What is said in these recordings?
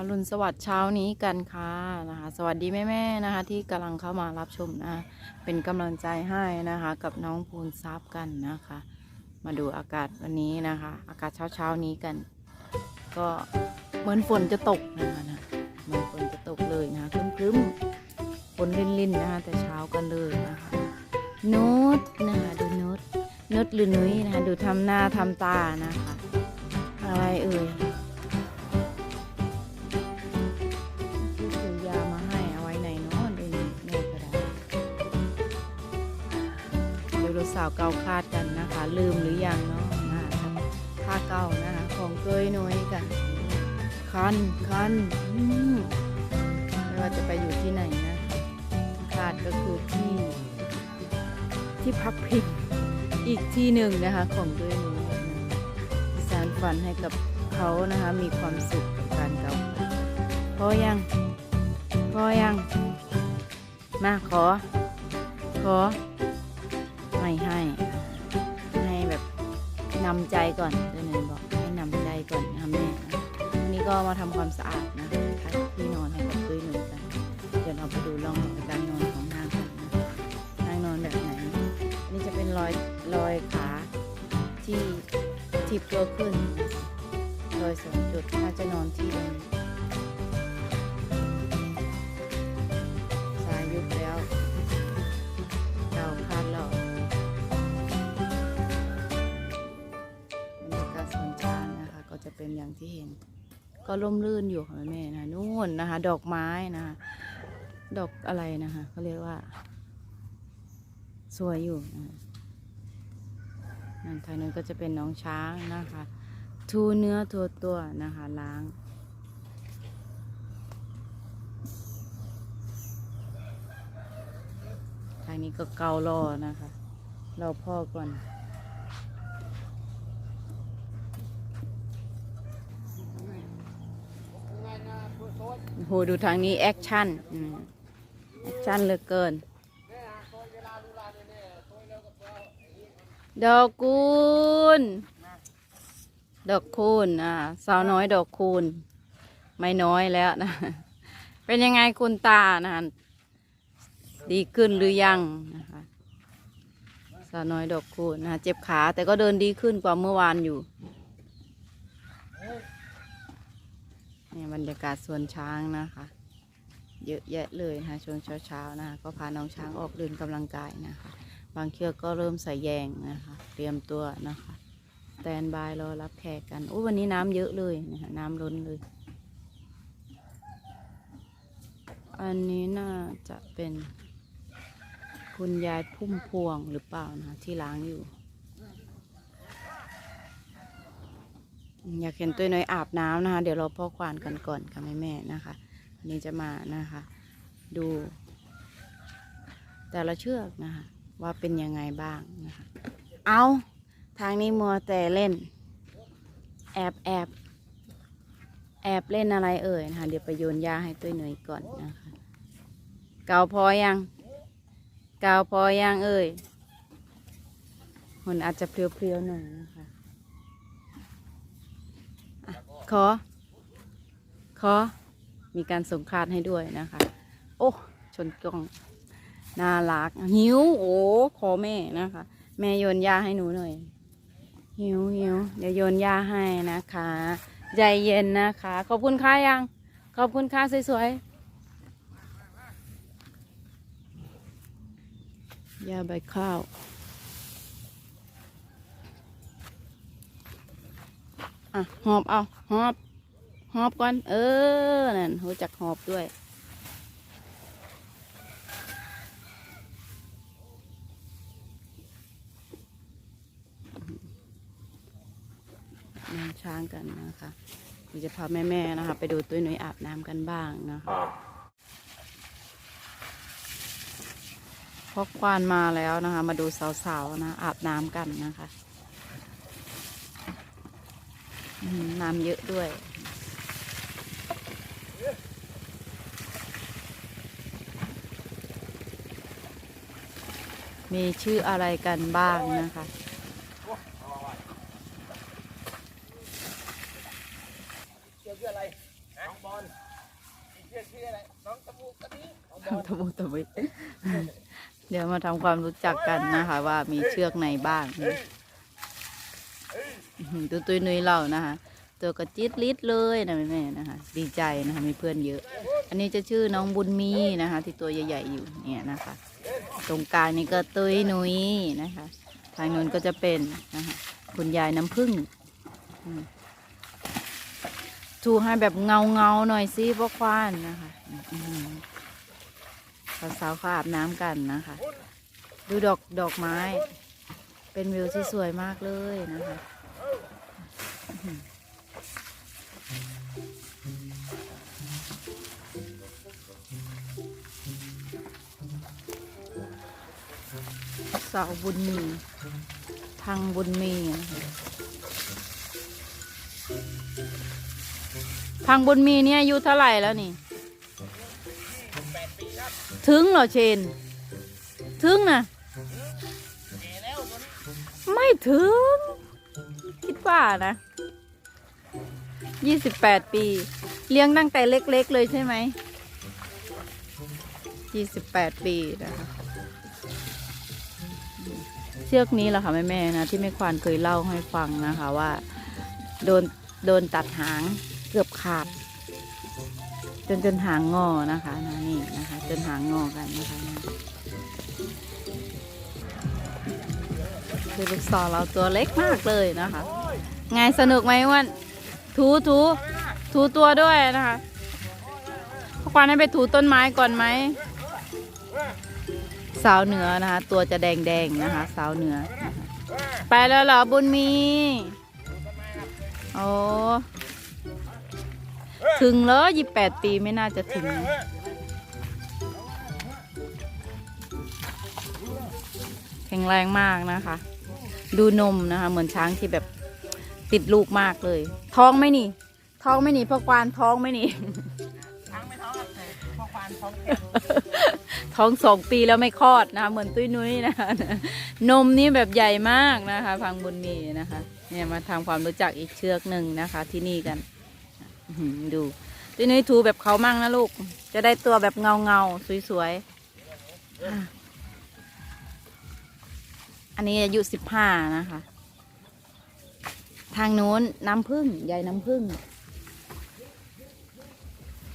อรุณสวัสดิ์เช้านี้กันค่ะนะคะ สวัสดีแม่ๆนะคะ ที่กำลังเข้ามารับชมนะ เป็นกำลังใจให้นะคะ กับน้องภูนทรัพย์กันนะคะ มาดูอากาศวันนี้นะคะ อากาศเช้าๆนี้กัน ก็เหมือนฝนจะตกนะคะนะเหมือนฝนจะตกเลยนะคะครึ้มๆฝนลิ่นๆนะคะแต่เช้ากันเลยนะคะนุชนะคะดูนุชนุชหรือนุ้ยนะคะดูทำหน้าทำตานะคะ อะไรเอ่ย สาวเกาคาดกันนะคะ ลืมหรือยังเนาะนะคะค่าเก่านะคะ ของเกยน้อยกันคันคันไม่ว่าจะไปอยู่ที่ไหนนะคาดก็คือที่ที่พักพิงอีกที่หนึ่งนะคะของเกยน้อยนะที่สารฝันให้กับเขานะคะมีความสุขกับการเกาพอยัง พอยัง มาขอ ขอ ไม่ให้ ให้แบบนำใจก่อนเดี๋ยวหนึ่งบอกให้นำใจก่อนนะแม่วันนี้ก็มาทำความสะอาดนะทักที่นอนให้กับตุ้ยหนูกันเดี๋ยวเราไปดูร่องรอการนอนของนางกันนะนางนอนแบบไหนนนี้จะเป็นรอยรอยขาที่ทิบตัวขึ้นรอยสองจุดน่าจะนอนที่ตรงนี้ เป็นอย่างที่เห็น ก็ร่มรื่นอยู่ค่ะแม่นะนู่นนะคะ ดอกไม้นะคะดอกอะไรนะคะเขาเรียกว่า สวยอยู่นะนั่นทางนั้นก็จะเป็นน้องช้างนะคะ ทูเนื้อทัวตัวนะคะล้างทางนี้ก็เการอนะคะรอพ่อก่อน โหดูทางนี้แอคชั่นแอคชั่นเหลือเกิน ดอกคูณ ดอกคูณอ่าสาวน้อยดอกคูณ ไม่น้อยแล้วนะ เป็นยังไงคุณตานะดีขึ้นหรือยังนะคะสาวน้อยดอกคูณนะเจ็บขาแต่ก็เดินดีขึ้นกว่าเมื่อวานอยู่ นี่บรรยากาศสวนช้างนะคะ เยอะแยะเลยนะคะช่วงเช้าๆนะคะก็พาน้องช้างออกเดินกำลังกายนะคะ บางเชือกก็เริ่มใส่แยงนะคะ เตรียมตัวนะคะแตนบายรอรับแขกกันโอ้วันนี้น้ำเยอะเลยนะคะน้ำล้นเลย อันนี้น่าจะเป็นคุณยายพุ่มพวงหรือเปล่านะคะที่ล้างอยู่ อยากเห็นตัวน้อยอาบน้ำนะคะ เดี๋ยวเราพ่อควานกันก่อนค่ะแม่แม่ๆนะคะอันนี้จะมานะคะ ดู แต่ละเชือกนะคะ ว่าเป็นยังไงบ้างนะคะ เอาทางนี้มัวแต่เล่น แอบแอบแอบเล่นอะไรเอ่ยนะคะ เดี๋ยวไปโยนยาให้ตัวหน่อยก่อนนะคะ เกาพอยัง เกาพอยังเอ่ยมันอาจจะเพลียวๆหน่อยนะคะ ขอ ขอ มีการส่งคาดให้ด้วยนะคะ โอ้ ชนกล้องน่ารัก หิว โอ้ ขอแม่นะคะ แม่โยนยาให้หนูหน่อย หิวหิวเดี๋ยวโยนยาให้นะคะ ใจเย็นนะคะ ขอบคุณค่ายัง ขอบคุณค่าสวยๆ ยาใบข้าว อะหอบเอาหอบ หอบก่อน เออ นั่นรู้จักหอบด้วยน้ำช้างกันนะคะเดี๋ยวจะพาแม่ๆนะคะ ไปดูตุ้ยหนุ่ยอาบน้ำกันบ้างนะคะพอควานมาแล้วนะคะ มาดูสาวๆนะอาบน้ำกันนะคะ น้ำเยอะด้วย มีชื่ออะไรกันบ้างนะคะเกี่ยวกับอะไรน้องบอลอีกเชือกชื่ออะไรน้องตะบูกระนี้น้องบอลตะบุตะบิเดี๋ยวมาทำความรู้จักกันนะคะ ว่ามีเชือกไหนบ้างอื้อหือ ตัวตุยนุยเรานะคะตัวกระจิตลิดเลยนะแม่ๆนะคะ ดีใจนะคะมีเพื่อนเยอะ อันนี้จะชื่อน้องบุญมีนะคะ ที่ตัวใหญ่ๆอยู่เนี่ยนะคะ ตรงกลางนี่ก็ตุยนุยนะคะ ทางนู้นก็จะเป็นนะคะคุณยายน้ำผึ้งถูให้แบบเงาเงาหน่อยสิพ่อควานนะคะสาวๆเขาอาบน้ำกันนะคะ ดูดอกดอกไม้ เป็นวิวที่สวยมากเลยนะคะ สาวบุญมีพังบุญมีนะคะพังบุญมีเนี่ยอายุเท่าไหร่แล้วนี่ ถึงเหรอเชน ถึงนะไม่ถึง คิดว่านะ ยี่สิบแปดปี เลี้ยงตั้งแต่เล็กๆเลยใช่ไหมยี่สิบแปดปีนะคะเชือกนี้แหละค่ะแม่ๆนะที่แม่ควานเคยเล่าให้ฟังนะคะว่าโดนโดนตัดหางเกือบขาด จนจนหางงอนะคะนะนี่นะคะ จนหางงอกันนะคะคือลูกศรเราตัวเล็กมากเลยนะคะไงสนุกไหมอ้วัน ถูถูถูตัวด้วยนะคะพวกควานให้ไปถูต้นไม้ก่อนไหมสาวเหนือนะคะ ตัวจะแดงแดงๆนะคะ สาวเหนือ ไปแล้วเหรอบุญมีโอ้ถึงแล้วยี่แปดปีไม่น่าจะถึง แข็งแรงมากนะคะ ดูนมนะคะ เหมือนช้างที่แบบ ติดลูกมากเลย ท้องไหมนี่ ท้องไหม่นี่พ่อกวานท้องไหมนี่ช้างไม่ท้องครับแต่พ่อควานท้องแก่ท้องสองปีแล้วไม่คลอดนะคะเหมือนตุ้ยนุ้ยนะคะนมนี่แบบใหญ่มากนะคะพังบุญมีนะคะเนี่ยมาทำความรู้จักอีกเชือกหนึ่งนะคะ ที่นี่กันอื้อหือดูตุ้ยนุ้ยถูแบบเขามั่งนะลูก จะได้ตัวแบบเงาเงาๆสวยๆอะอันนี้อายุสิบห้านะคะ ทางนู้นน้ำผึ้งใหญ่น้ำผึ้ง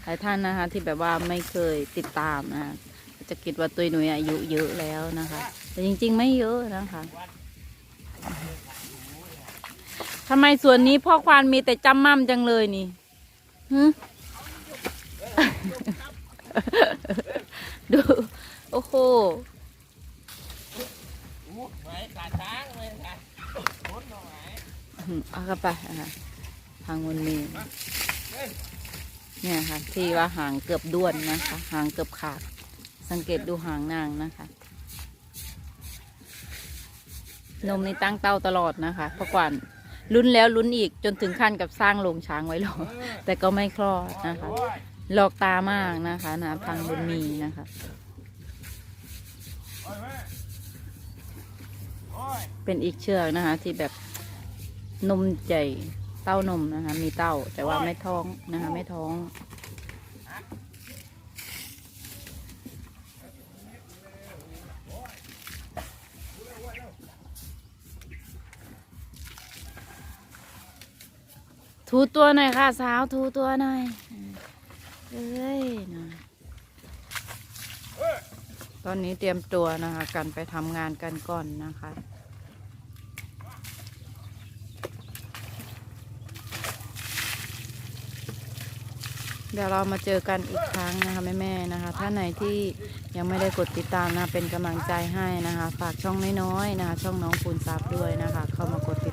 หลายท่านนะคะ ที่แบบว่าไม่เคยติดตามนะคะจะคิดว่าตัวหนุ่ยอายุเยอะแล้วนะคะ แต่จริง ๆ ไม่เยอะนะคะทำไมส่วนนี้พ่อควานมีแต่จำมั่มจังเลยนี่หึดู โอ้โห อู้ไหนขาช้างเลยค่ะพ้นหน่อย อืม เอาเข้าไปนะคะทางมันมีเนี่ยค่ะ ที่ว่าหางเกือบด้วนนะคะ หางเกือบขาด สังเกตดูหางนางนะคะ นมนี่ตั้งเต้าตลอดนะคะเพราะกวานลุ้นแล้วลุ้นอีกจนถึงขั้นกับสร้างโรงช้างไว้หรอแต่ก็ไม่คลอดนะคะ หลอกตามากนะคะนะพังบุญมีนะคะเป็นอีกเชือกนะคะที่แบบ นมใหญ่เต้านมนะคะ มีเต้าแต่ว่าไม่ท้องนะคะ ไม่ท้อง ถูตัวหน่อยค่ะ สาวถูตัวหน่อยเอ้ยนะตอนนี้เตรียมตัวนะคะ กันไปทำงานกันก่อนนะคะ เดี๋ยวเรามาเจอกันอีกครั้งนะคะแม่ๆนะคะ ถ้าไหนที่ยังไม่ได้กดติดตามนะเป็นกำลังใจให้นะคะ ฝากช่องน้อยๆนะคะ ช่องน้องปูนซับด้วยนะคะ เข้ามากดติด